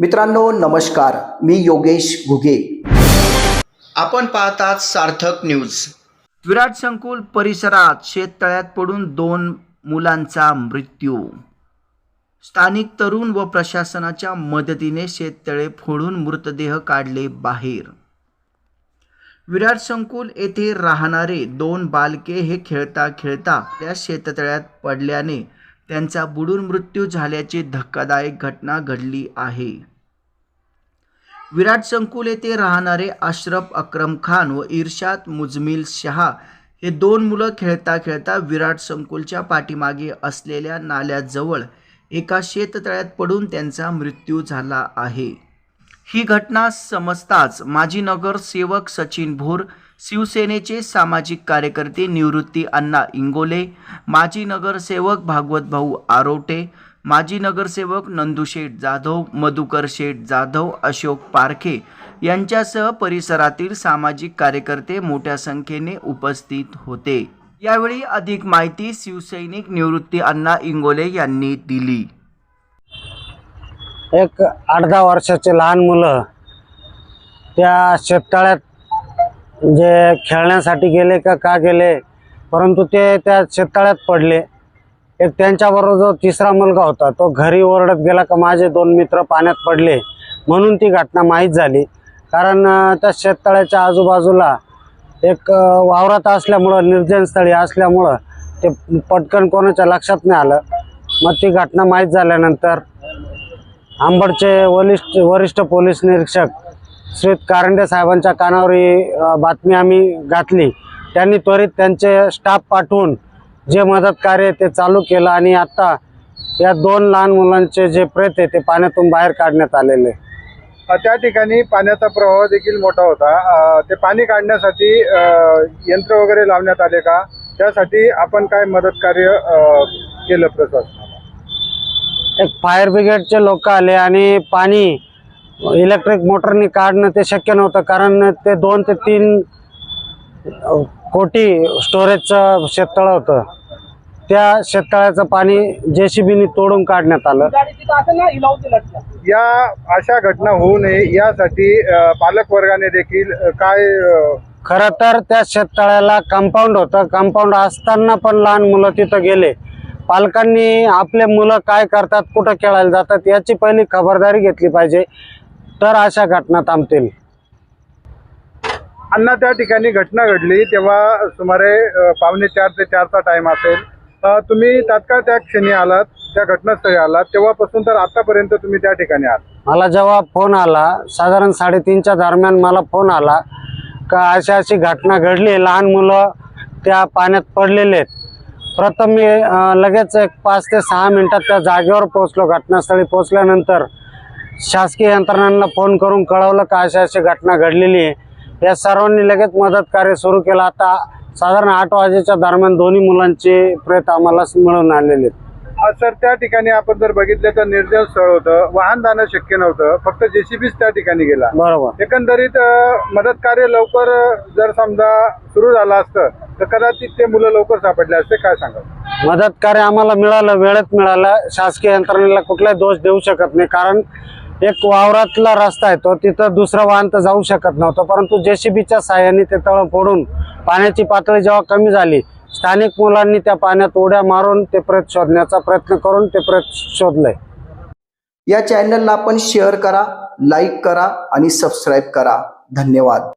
मित्रांनो नमस्कार. मी योगेश घुगे. आपण पाहतात सार्थक न्यूज. विराट संकुल परिसरात शेततळ्यात पडून दोन मुलांचा मृत्यू. स्थानिक तरुण व प्रशासनाच्या मदतीने शेततळे फोडून मृतदेह काढले बाहेर. विराट संकुल येथे राहणारे दोन बालके हे खेळता खेळता त्या शेततळ्यात पडल्याने त्यांचा बुडून मृत्यू झाल्याची धक्कादायक घटना घडली आहे. विराट संकुल येथे राहणारे अशरफ अक्रम खान व इर्शाद मुजमिल शहा हे दोन मुलं खेळता खेळता विराट संकुलच्या पाठीमागे असलेल्या नाल्याजवळ एका शेततळ्यात पडून त्यांचा मृत्यू झाला आहे. ही घटना समजताच माजी नगरसेवक सचिन भोर शिवसेनेचे सामाजिक कार्यकर्ते निवृत्ती अण्णा इंगोले माजी नगरसेवक भागवत भाऊ आरोटे माजी नगरसेवक नंदुशेठ जाधव मधुकर शेठ जाधव अशोक पारखे यांच्यासह परिसरातील सामाजिक कार्यकर्ते मोठ्या संख्येने उपस्थित होते. यावेळी अधिक माहिती शिवसैनिक निवृत्ती अण्णा इंगोले यांनी दिली. एक आठ दहा वर्षाचे लहान मुलं त्या शेततळ्यात जे खेळण्यासाठी गेले का का गेले परंतु ते त्या शेततळ्यात पडले. एक त्यांच्याबरोबर जो तिसरा मुलगा होता तो घरी ओरडत गेला का माझे दोन मित्र पाण्यात पडले म्हणून ती घटना माहीत झाली. कारण त्या शेततळ्याच्या आजूबाजूला एक वावरात असल्यामुळं निर्जनस्थळी असल्यामुळं ते पटकन कोणाच्या लक्षात नाही आलं. मग ती घटना माहीत झाल्यानंतर आंबडचे वरिष्ठ वरिष्ठ पोलीस निरीक्षक श्री कारंडे साहेबांच्या कानावर ही बातमी आम्ही घातली. त्यांनी त्वरित त्यांचे स्टाफ पाठवून जे मदत कार्य ते चालू केलं आणि आता या दोन लहान मुलांचे जे प्रेत आहे ते पाण्यातून बाहेर काढण्यात आलेले. त्या ठिकाणी पाण्याचा प्रवाह देखील मोठा होता. ते पाणी काढण्यासाठी यंत्र वगैरे लावण्यात आले का? त्यासाठी आपण काय मदत कार्य केलं प्रशासनाला? एक फायर ब्रिगेडचे लोक आले आणि पाणी इलेक्ट्रिक मोटरनी काढणं ते शक्य नव्हतं कारण ते दोन ते तीन कोटी स्टोरेजचं शेततळं होतं. त्या शेततळ्याचं पाणी जे सी बीनी तोडून काढण्यात आलं. या अशा घटना होऊ नये यासाठी अ, पालक वर्गाने देखील काय खरं तर त्या शेततळ्याला कंपाऊंड होतं. कंपाऊंड असताना पण लहान मुलं तिथं गेले. पालकांनी आपले मुलं काय करतात कुठं खेळायला जातात याची पहिली खबरदारी घेतली पाहिजे. तर अशा घटना थांबतील. अण्णा त्या ठिकाणी घटना घडली तेव्हा सुमारे पावणे चार ते चारचा टाइम असेल. तुम्ही तात्काळ त्या क्षणी आलात त्या घटनास्थळी आलात तेव्हापासून तर आतापर्यंत तुम्ही त्या ठिकाणी आहात. मला जेव्हा फोन आला साधारण साडेतीनच्या दरम्यान मला फोन आला का अशी अशी घटना घडली लहान मुलं त्या पाण्यात पडलेले आहेत. प्रथम मी लगेच एक पाच ते सहा मिनिटात त्या जागेवर पोहोचलो घटनास्थळी पोहोचल्यानंतर. शासकीय यंत्रणांना फोन करून कळवलं का अशी अशी घटना घडलेली आहे. या सर्वांनी लगेच मदत कार्य सुरू केलं. आता साधारण आठ वाजेच्या दरम्यान दोन्ही मुलांचे प्रेत आम्हाला मिळून आलेले आहेत. सर त्या ठिकाणी आपण जर बघितलं तर निर्जल स्थळ होतं. वाहन जाणं शक्य नव्हतं. फक्त जेसीबीच त्या ठिकाणी गेला. बरोबर. एकंदरीत मदत कार्य लवकर जर समजा सुरू झालं असतं तर कदाचित ते मुलं लवकर सापडले असते. काय सांगा मदत कार्य आम्हाला मिळालं वेळेत मिळालं. शासकीय यंत्रणेला कुठलाही दोष देऊ शकत नाही. कारण एक वावरातला रस्ता आहे तो तिथं दुसरं वाहन तर जाऊ शकत नव्हतं. परंतु जेसीबीच्या साह्याने ते तळ फोडून पाण्याची पातळी जेव्हा कमी झाली स्थानिक मुलांनी त्या पाण्यात उड्या मारून ते प्रत शोधण्याचा प्रयत्न करून ते प्रेत शोधलंय. या चॅनलला आपण शेअर करा लाईक करा आणि सबस्क्राईब करा. धन्यवाद.